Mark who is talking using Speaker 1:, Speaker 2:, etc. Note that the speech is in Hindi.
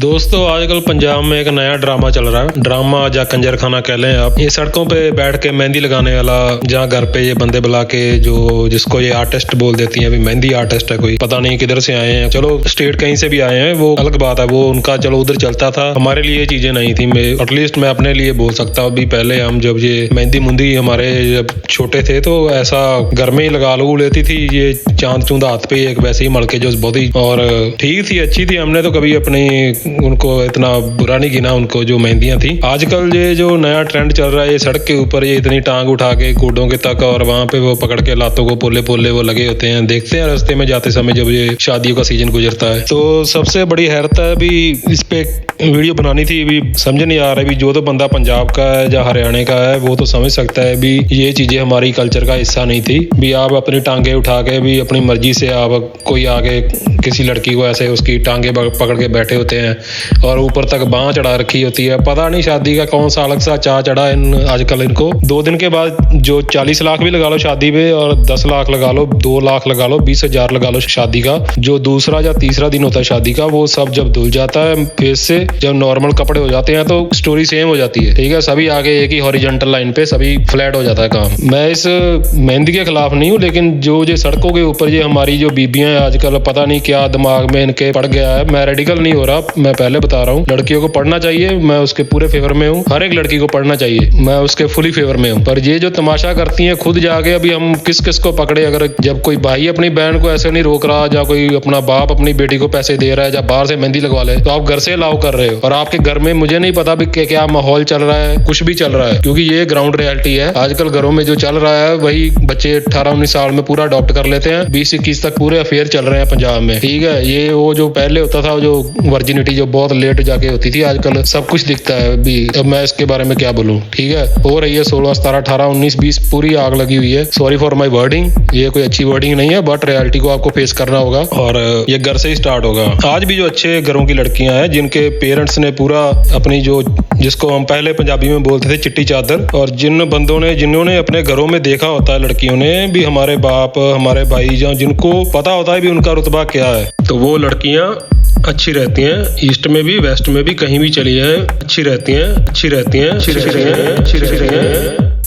Speaker 1: दोस्तों, आजकल पंजाब में एक नया ड्रामा चल रहा है। ड्रामा या कंजर खाना कह लें आप। ये सड़कों पे बैठ के मेहंदी लगाने वाला, जहाँ घर पे ये बंदे बुला के जो जिसको ये आर्टिस्ट बोल देती हैं, अभी मेहंदी आर्टिस्ट है कोई। पता नहीं किधर से आए हैं। चलो, स्टेट कहीं से भी आए हैं, वो अलग बात है। वो उनका, चलो, उधर चलता था। हमारे लिए चीज़ें नहीं थी। मैं एटलीस्ट मैं अपने लिए बोल सकता हूँ। अभी पहले हम जब ये मेहंदी मुंदी हमारे जब छोटे थे तो ऐसा घर में ही लगा लो लेती थी। ये चाँद चूंद हाथ पे एक वैसे ही मल के जो बहुत ही, और ठीक थी, अच्छी थी। हमने तो कभी अपनी उनको इतना बुरा नहीं गिना, उनको जो मेहंदियाँ थी। आजकल ये जो नया ट्रेंड चल रहा है, ये सड़क के ऊपर ये इतनी टांग उठा के कूडों के तक और वहाँ पे वो पकड़ के लातों को पोले पोले वो लगे होते हैं। देखते हैं रास्ते में जाते समय जब ये शादियों का सीज़न गुजरता है। तो सबसे बड़ी हैरत है अभी इस पे वीडियो बनानी थी, अभी समझ नहीं आ रहा अभी जो तो बंदा पंजाब का है या हरियाणा का है, वो तो समझ सकता है भी ये चीज़ें हमारी कल्चर का हिस्सा नहीं थी। भी आप अपनी टांगे उठा के भी अपनी मर्ज़ी से आप कोई आगे किसी लड़की को ऐसे उसकी टांगे पकड़ के बैठे होते हैं। और ऊपर तक बांह चढ़ा रखी होती है। पता नहीं शादी का कौन सा अलग सा चाह चढ़ा इन आजकल इनको। दो दिन के बाद जो चालीस लाख भी लगा लो शादी पे और दस लाख लगा लो, दो लाख लगा लो, बीस हज़ार लगा लो शादी का। जो दूसरा या तीसरा दिन होता है शादी का, वो सब जब धुल जाता है फेस से जब नॉर्मल कपड़े हो जाते हैं तो स्टोरी सेम हो जाती है। ठीक है? सभी आगे एक ही हॉरिजेंटल लाइन पे सभी फ्लैट हो जाता है काम। मैं इस मेहंदी के खिलाफ नहीं हूँ, लेकिन जो ये सड़कों के ऊपर ये हमारी जो बीबियाँ आजकल, पता नहीं क्या दिमाग में इनके पड़ गया है। मैं रेडिकल नहीं हो रहा मैं पहले बता रहा हूँ, लड़कियों को पढ़ना चाहिए, मैं उसके पूरे फेवर में हूँ, हर एक लड़की को पढ़ना चाहिए, मैं उसके फुली फेवर में हूँ। पर ये जो तमाशा करती है खुद जाके, अभी हम किस किस को पकड़े, अगर जब कोई भाई अपनी बहन को ऐसे नहीं रोक रहा, या कोई अपना बाप अपनी बेटी को पैसे दे रहा है, या बाहर से मेहंदी लगवा ले तो आप घर से अलाउ कर रहे हो। और आपके घर में मुझे नहीं पता भी क्या माहौल चल रहा है, कुछ भी चल रहा है, क्योंकि ये ग्राउंड रियलिटी है। आजकल घरों में जो चल रहा है, वही बच्चे अठारह, उन्नीस साल में पूरा अडॉप्ट कर लेते हैं, बीस, इक्कीस तक पूरे अफेयर चल रहे हैं पंजाब में। ठीक है, ये वो जो पहले होता था जो वर्जिनिटी जो बहुत लेट जाके होती थी, आजकल सब कुछ दिखता है अभी। अब मैं इसके बारे में क्या बोलूँ, ठीक है? हो रही है सोलह, सतारह, अठारह, उन्नीस, बीस, पूरी आग लगी हुई है। सॉरी फॉर माई वर्डिंग ये कोई अच्छी वर्डिंग नहीं है बट रियलिटी को आपको फेस करना होगा। और, ये घर से ही स्टार्ट होगा। आज भी जो अच्छे घरों की लड़कियाँ हैं, जिनके पेरेंट्स ने पूरा अपनी जो, जिसको हम पहले पंजाबी में बोलते थे, चिट्टी चादर, और जिन बंदों ने, जिन्होंने अपने घरों में देखा होता है लड़कियों ने, भी हमारे बाप, हमारे भाई या जिनको पता होता है भी उनका रुतबा क्या है। तो वो लड़कियाँ अच्छी रहती हैं। ईस्ट में भी, वेस्ट में भी, कहीं भी चली जाए, अच्छी रहती हैं, अच्छी रहती हैं, अच्छी रहती हैं, अच्छी रहती हैं।